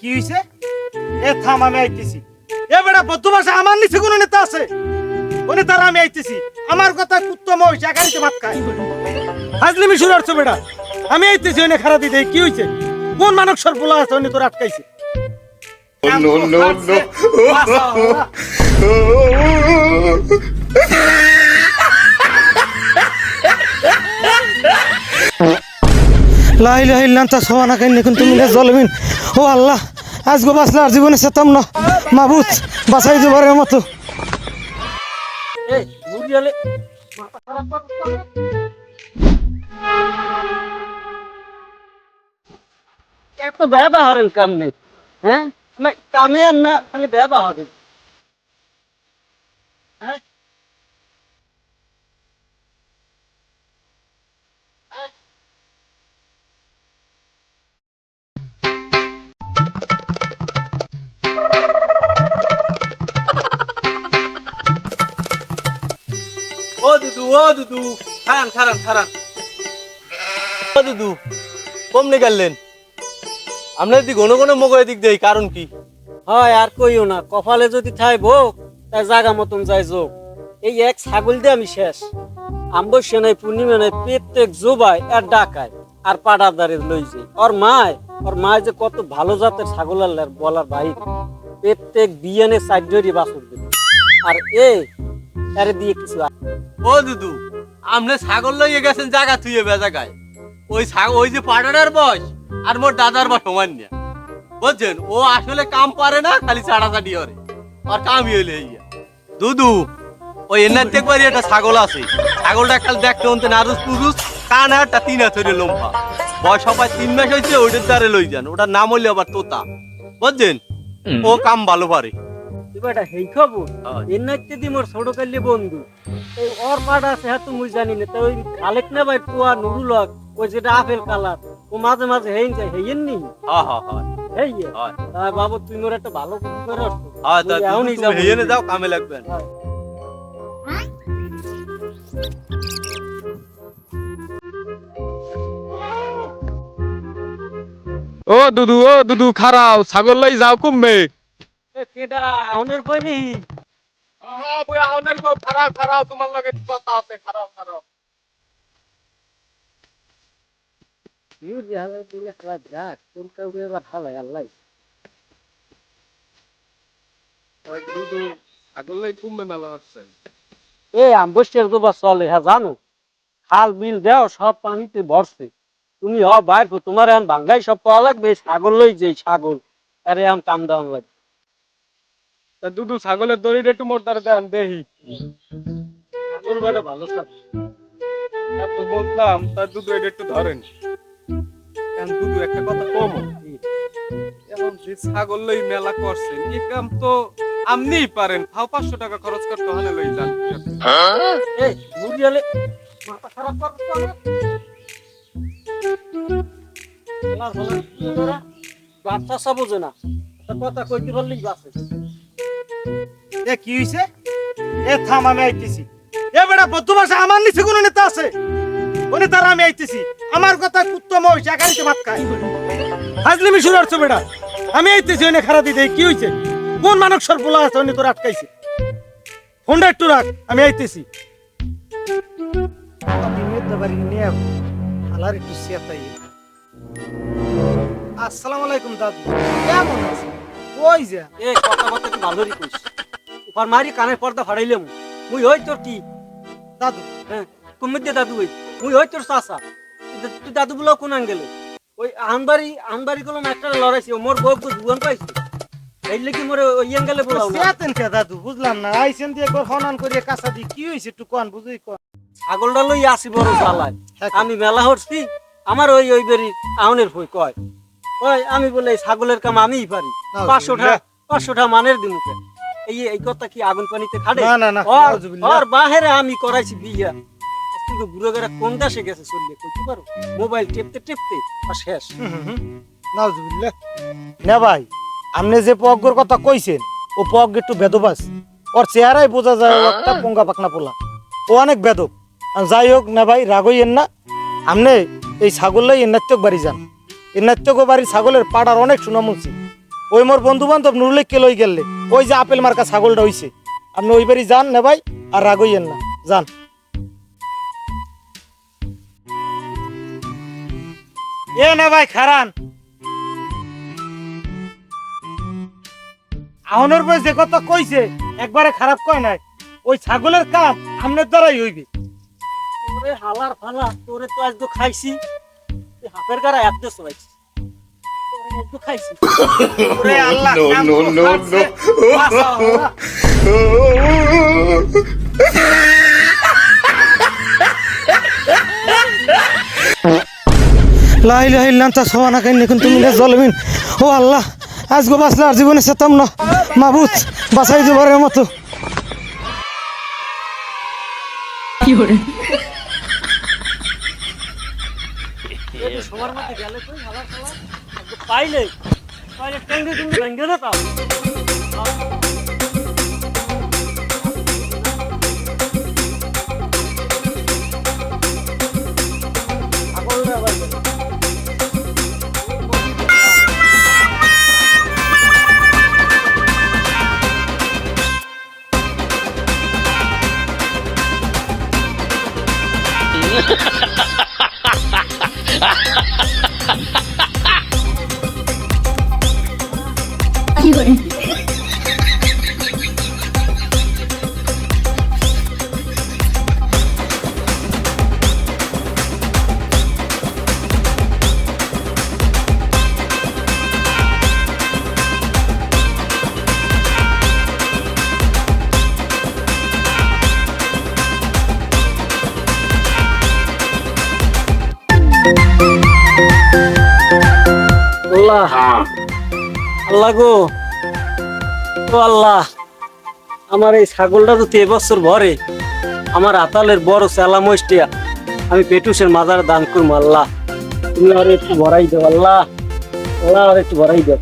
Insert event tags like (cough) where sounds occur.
কি হইছে? এ থাম আমি আইতেছি। এ বেটা বদ্ধ ভাষা আমার নিচে কোনো নেতা আছে? ও নেতারা আমি আইতেছি। আমার কথা কুত্তো মহিষ একারিতে ভাত খায়। হাজলিমি শুরু করছ বেটা। আমি আইতেছি ওনে খারাপ দিতে কি হইছে? কোন মানব সরপুলা আছে উনি তোর আটকাইছে? No, no, no. (laughs) লা ইলাহা ইল্লা আনতা সুবহানাকা ইন্নী কুনতু মিনাজ জালিমিন ও আল্লাহ আজ গো বাঁচলে আর জীবনে সেতাম না। মাবুত, বাঁচাই দিবারের মতো। এত ব্যবহারের কাম নেই হ্যাঁ? কামে আর না, খালি ব্যবহারের হ্যাঁ? দুদু, খারান দুদু, কমনে গেলেন। ঘন ঘন দিক কারণ কি? হয়, আর কইও না, কপালে যদি ভোগ তাই জাগা মতন যোগ। এই এক ছাগল দিয়ে আমি শেষ। আম্বসে নাই পূর্ণিমা নাই প্রত্যেক জোবাই আর ডাকায়, আর পাড়ার পাড়াদারে লই যাই ওর মায় ওর মায় যে কত ভালো জাতের ছাগল আল্লাহর বলার বাইরে প্রত্যেক বিয়ানে চারজনই বাসর দেবে। আর এ আরে দিয়ে কিছু ও দুদু আপনি ছাগল লইয়ে গেছেন জায়গা থুয়ে বেজাগায় ওই ছাগল ওই যে পাটাটার বয়স আর মোর দাদার বা সমান না বুঝছেন? ও আসলে কাম পারে না খালি চাড়াচাড়ি করে। আর কামই হইলে ইয়া দুদু ওই এনার দেখবারই একটা ছাগল আছে। ছাগলটা খালি দেখতে হতে নারুস পুরুষ কান একটা তিন হাতের লম্বা। বয়স সবাই তিন মাস হয়েছে ওইটার দ্বারে লই যান। ওটার নাম হইলে আবার তোতা। বুঝছেন? ও কাম ভালো পারে। এবার এটা হেই খবর? হয়। এর নাইতে দি মোর ছোট কালি বন্ধু। এই ওর পাড়া আছে হ্যাঁ তো মুই জানি না তো ওই খালেক না ভাই টুয়া নুরুল হক, ওই যেটা আপেল কালার ও মাঝে মাঝে হেই যায় হেইয়েন নি? হ্যাঁ হ্যাঁ হেই বাবু তুই মোর একটা ভালো কিছু করে আসতো হ্যাঁ তা তুমি। হেয়েনে যাও কামে লাগবেন ও দুদু ও দুদু খারাও ছাগল লাই যাও কমবে। এ, কেডা অনের কইনি খারাপ খারাপ তোমার লগে কথা আছে খারাপ খারাপ ইউ যাবে দিলে খেলা যাক তোর কেউ এবার ভালো আল্লাহ। ওই দুদু ছাগল লাই মেলা আছে এ আম্বসের গোবা চলে হ্যাঁ জানো? খাল বিল দেও সব পানিতে ভরছে। তুমি হ বাইর তোমার এখন বাঙ্গাই সব পাওয়া লাগবে ছাগল লই যাই ছাগল আরে আম কাম দাম লাগবে। তা দুদু ছাগলের দড়িটা একটু মোর দ্বারা দেন দেহি। ভালো। এত বললাম তা দুদু এটা একটু ধরেন। এখন দুদু একটা কথা কম এখন যে ছাগল লই মেলা করছেন এই কাম তো আপনিই পারেন। ফাও পাঁচশো টাকা খরচ করতে হলে লই যান। এই মুড়িয়ালে মাথা খারাপ? বাচ্চা সব বোঝে না। তা কথা কইতে পারলেই বাসে এ কি হইছে? এ থাম, আমি আইতেছি। এ বেটা বদ্ধ আমার নিচে কোনো নেতা আছে? ও নেতারা আমি আইতেছি। আমার কথা কুত্তো মহিষ একারিতে ভাত খায়। হাজলিমি শুরু করছ বেটা। আমি আইতেছি ওনে খারাপ দিতে কি হইছে? কোন মানব সরপুলা আছে উনি তোর আটকাইছে? ফোনটা একটু রাখ, আমি আইতেছি। আসসালামু আলাইকুম দাদু। কেমন আছেন? ওই যা? এ কথা কথা একটু ভালোই কইস। উপর মারি কানের পর্দা মুই হই তোর কি? দাদু। হ্যাঁ তুমি দে দাদু ওই মুই হই তোর চাচা। তুই- দাদু বলো কোন আঙ্গেলে ওই আনবাড়ি আনবাড়ি কলম একটা লড়াইছি। মোর বউ তো জুয়ান পাইছে। এই লেগে মোর ওই আঙ্গেলে বলাও সেতেন কে দাদু বুঝলাম না। আইসেন দিয়ে একবার হনান করে কাঁচা দি। কি হইছে একটু কোন বুঝুই কোন। ছাগলটা লই আসি বড় জ্বালায়। হ্যাঁ। আমি মেলা হরছি। আমার ওই ওই বেরি আউনের ভই কয়। ওই আমি বলে ছাগলের কাম আমিই পারি। নাউজুবিল্লাহ। পাঁচশোটা পাঁচশোটা মানের দিমুকে এই এই কথা কি আগুন পানিতে খাড়ে না, না, না, ওর- বাহিরে আমি করাইছি বিয়া। কিন্তু বুড়ো গেরা কোন দেশে গেছে চললে পারো? মোবাইল টেপতে টেপতে আর শেষ। নাউজুবিল্লাহ না ভাই। আপনি যে পগ্গর কথা কইছেন ও পগ একটু বেদবাস। ওর চেহারাই বোঝা যায় একটা পঙ্গা পাকনা পোলা। ও অনেক বেদব। আর যাই হোক না ভাই রাগইয়েন না। আপনি এই ছাগল লাই এনাত্যক বাড়ি যান। এনাত্যক বাড়ির ছাগলের পাড়ার অনেক সুনাম শুনছি ওই মোর বন্ধু বান্ধব নুরলে কে লই গেলে ওই যে আপেল মার্কা ছাগলটা হইছে? আপনি ওই বাড়ি যান না ভাই, আর রাগইয়েন না। যান। এ না ভাই, খারান। আহনের বয়স যে কথা কইছে, একবারে খারাপ কয় নাই। ওই ছাগলের কাম আপনার দ্বারাই হইবে। হালার ফালা, তোরে তো আজ খাইছি। হাতের গাড়া ওরে আল্লাহ No, কাম no, তো no, ফাটছে। no. বাঁচাও আল্লাহ। লা ইলাহা ইল্লা আনতা সুবহানাকা ইন্নী কুনতু মিনাজ জালিমিন ও আল্লাহ আজগো বাঁচলে আর জীবনে সেতাম না মাবুদ বাঁচাই দিবারের মতো এই সবার মধ্যে গেলে তুই ফালা পাইলে পাইলে টেঙ্গে কিন্তু ভেঙ্গে না আল্লাহ। আল্লাহ গো। ও আল্লাহ। আমার এই ছাগলটা তো তে বছর ভরে। আমার আতালের বড় চেলা মস্টিয়া আমি পেটুসের মাজার দান করব আল্লাহ। তুমি আর একটু ভরাই দেবো আল্লাহ। আল্লাহ আর একটু ভরাই দেও।